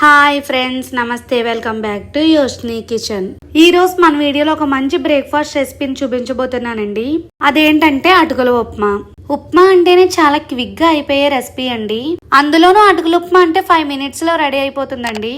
Hi friends నమస్తే welcome back to Yoshni kitchen ఈ రోజు మన వీడియోలో ఒక మంచి బ్రేక్ఫాస్ట్ రెసిపీని చూపించబోతున్నానండి. అదేంటంటే అటుకుల ఉప్మా. ఉప్మా అంటేనే చాలా క్విక్గా అయిపోయే రెసిపీ అండి. అందులోనూ అటుకుల ఉప్మా అంటే ఫైవ్ మినిట్స్లో రెడీ అయిపోతుందండి.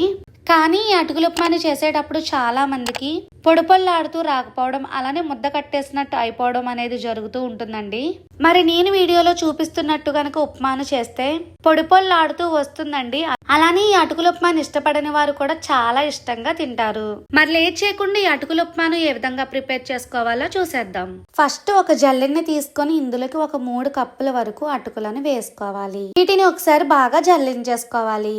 కానీ ఈ అటుకుల ఉప్మాని చేసేటప్పుడు చాలా మందికి పొడిపొల్లాడుతూ రాకపోవడం అలానే ముద్ద కట్టేసినట్టు అయిపోవడం అనేది జరుగుతూ ఉంటుందండి. మరి నేను వీడియోలో చూపిస్తున్నట్టు కనుక ఉప్మాను చేస్తే పొడిపొల్లాడుతూ వస్తుందండి. అలానే ఈ అటుకుల ఉప్మాను ఇష్టపడని వారు కూడా చాలా ఇష్టంగా తింటారు. మరి లేట్ చేయకుండా ఈ అటుకుల ఉప్మాను ఏ విధంగా ప్రిపేర్ చేసుకోవాలో చూసేద్దాం. ఫస్ట్ ఒక జల్లెన్ని తీసుకొని ఇందులోకి ఒక మూడు కప్పుల వరకు అటుకులను వేసుకోవాలి. వీటిని ఒకసారి బాగా జల్లించేసుకోవాలి.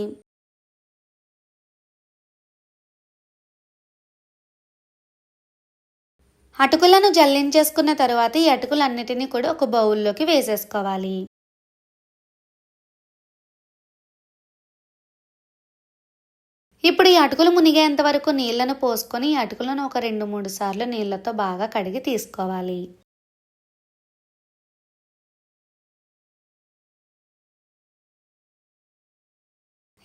అటుకులను జల్లించేసుకున్న తర్వాత ఈ అటుకులన్నిటినీ కూడా ఒక బౌల్లోకి వేసేసుకోవాలి. ఇప్పుడు ఈ అటుకులు మునిగేంత వరకు నీళ్ళను పోసుకొని ఈ అటుకులను ఒక రెండు మూడు సార్లు నీళ్ళతో బాగా కడిగి తీసుకోవాలి.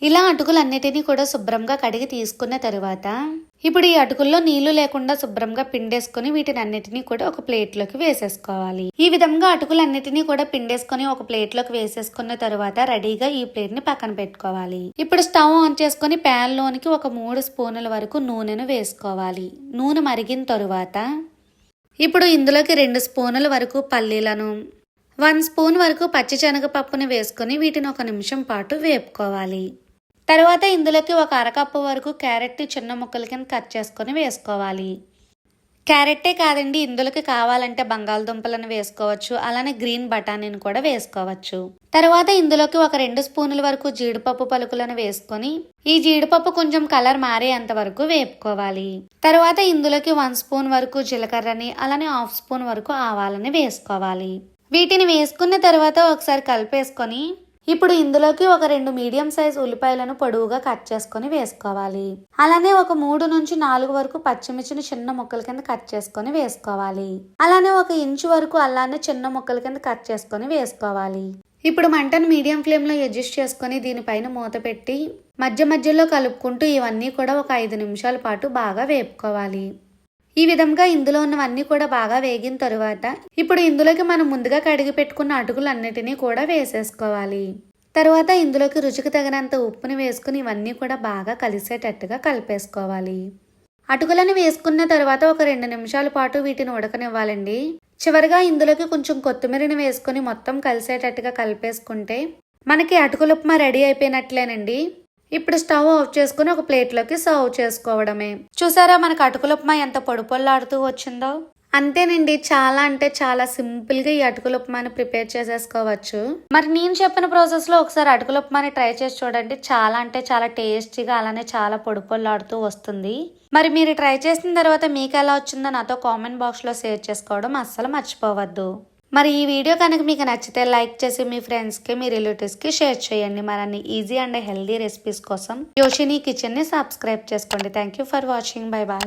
ఇలా అటుకులన్నిటినీ కూడా శుభ్రంగా కడిగి తీసుకున్న తరువాత ఇప్పుడు ఈ అటుకుల్లో నీళ్ళు లేకుండా శుభ్రంగా పిండేసుకొని వీటిని అన్నిటినీ కూడా ఒక ప్లేట్లోకి వేసేసుకోవాలి. ఈ విధంగా అటుకులన్నిటినీ కూడా పిండేసుకొని ఒక ప్లేట్లోకి వేసేసుకున్న తరువాత రెడీగా ఈ ప్లేట్ని పక్కన పెట్టుకోవాలి. ఇప్పుడు స్టవ్ ఆన్ చేసుకొని ప్యాన్ లోనికి ఒక మూడు స్పూనుల వరకు నూనెను వేసుకోవాలి. నూనె మరిగిన తరువాత ఇప్పుడు ఇందులోకి రెండు స్పూనుల వరకు పల్లీలను వన్ స్పూన్ వరకు పచ్చి శనగపప్పుని వేసుకొని వీటిని ఒక నిమిషం పాటు వేపుకోవాలి. తర్వాత ఇందులోకి ఒక అరకప్పు వరకు క్యారెట్ని చిన్న ముక్కల కింద కట్ చేసుకొని వేసుకోవాలి. క్యారెట్టే కాదండి ఇందులోకి కావాలంటే బంగాళదుంపలను వేసుకోవచ్చు అలానే గ్రీన్ బఠానీని కూడా వేసుకోవచ్చు. తర్వాత ఇందులోకి ఒక రెండు స్పూనుల వరకు జీడిపప్పు పలుకులను వేసుకొని ఈ జీడిపప్పు కొంచెం కలర్ మారేంత వరకు వేపుకోవాలి. తర్వాత ఇందులోకి వన్ స్పూన్ వరకు జీలకర్రని అలానే హాఫ్ స్పూన్ వరకు ఆవాలని వేసుకోవాలి. వీటిని వేసుకున్న తర్వాత ఒకసారి కలిపేసుకొని ఇప్పుడు ఇందులోకి ఒక రెండు మీడియం సైజ్ ఉల్లిపాయలను పొడవుగా కట్ చేసుకొని వేసుకోవాలి. అలానే ఒక మూడు నుంచి నాలుగు వరకు పచ్చిమిర్చిని చిన్న ముక్కల కింద కట్ చేసుకొని వేసుకోవాలి. అలానే ఒక ఇంచు వరకు అల్లాన్ని చిన్న ముక్కల కింద కట్ చేసుకొని వేసుకోవాలి. ఇప్పుడు మంటను మీడియం ఫ్లేమ్లో అడ్జస్ట్ చేసుకొని దీనిపైన మూత పెట్టి మధ్య మధ్యలో కలుపుకుంటూ ఇవన్నీ కూడా ఒక ఐదు నిమిషాల పాటు బాగా వేపుకోవాలి. ఈ విధంగా ఇందులో ఉన్నవన్నీ కూడా బాగా వేగిన తరువాత ఇప్పుడు ఇందులోకి మనం ముందుగా కడిగి పెట్టుకున్న అటుకులన్నిటినీ కూడా వేసేసుకోవాలి. తర్వాత ఇందులోకి రుచికి తగినంత ఉప్పుని వేసుకుని ఇవన్నీ కూడా బాగా కలిసేటట్టుగా కలిపేసుకోవాలి. అటుకులను వేసుకున్న తర్వాత ఒక రెండు నిమిషాల పాటు వీటిని ఉడకనివ్వాలండి. చివరిగా ఇందులోకి కొంచెం కొత్తిమీరని వేసుకుని మొత్తం కలిసేటట్టుగా కలిపేసుకుంటే మనకి అటుకుల ఉప్మా రెడీ అయిపోయినట్లేనండి. ఇప్పుడు స్టవ్ ఆఫ్ చేసుకుని ఒక ప్లేట్లోకి సర్వ్ చేసుకోవడమే. చూసారా మనకు అటుకుల ఉప్మా ఎంత పొడి పొల్లాడుతూ వచ్చిందో? అంతేనండి చాలా అంటే చాలా సింపుల్గా ఈ అటుకుల ఉప్మాని ప్రిపేర్ చేసేసుకోవచ్చు. మరి నేను చెప్పిన ప్రాసెస్లో ఒకసారి అటుకుల ఉప్మాని ట్రై చేసి చూడండి. చాలా అంటే చాలా టేస్టీగా అలానే చాలా పొడిపొల్లాడుతూ వస్తుంది. మరి మీరు ట్రై చేసిన తర్వాత మీకు ఎలా వచ్చిందో నాతో కామెంట్ బాక్స్లో షేర్ చేసుకోవడం అస్సలు మర్చిపోవద్దు. మరి ఈ వీడియో కనుక మీకు నచ్చితే లైక్ చేసి మీ ఫ్రెండ్స్కి మీ రిలేటివ్స్కి షేర్ చేయండి. మరన్ని ఈజీ అండ్ హెల్దీ రెసిపీస్ కోసం యోషిని కిచెన్ని సబ్స్క్రైబ్ చేసుకోండి. Thank you for watching bye bye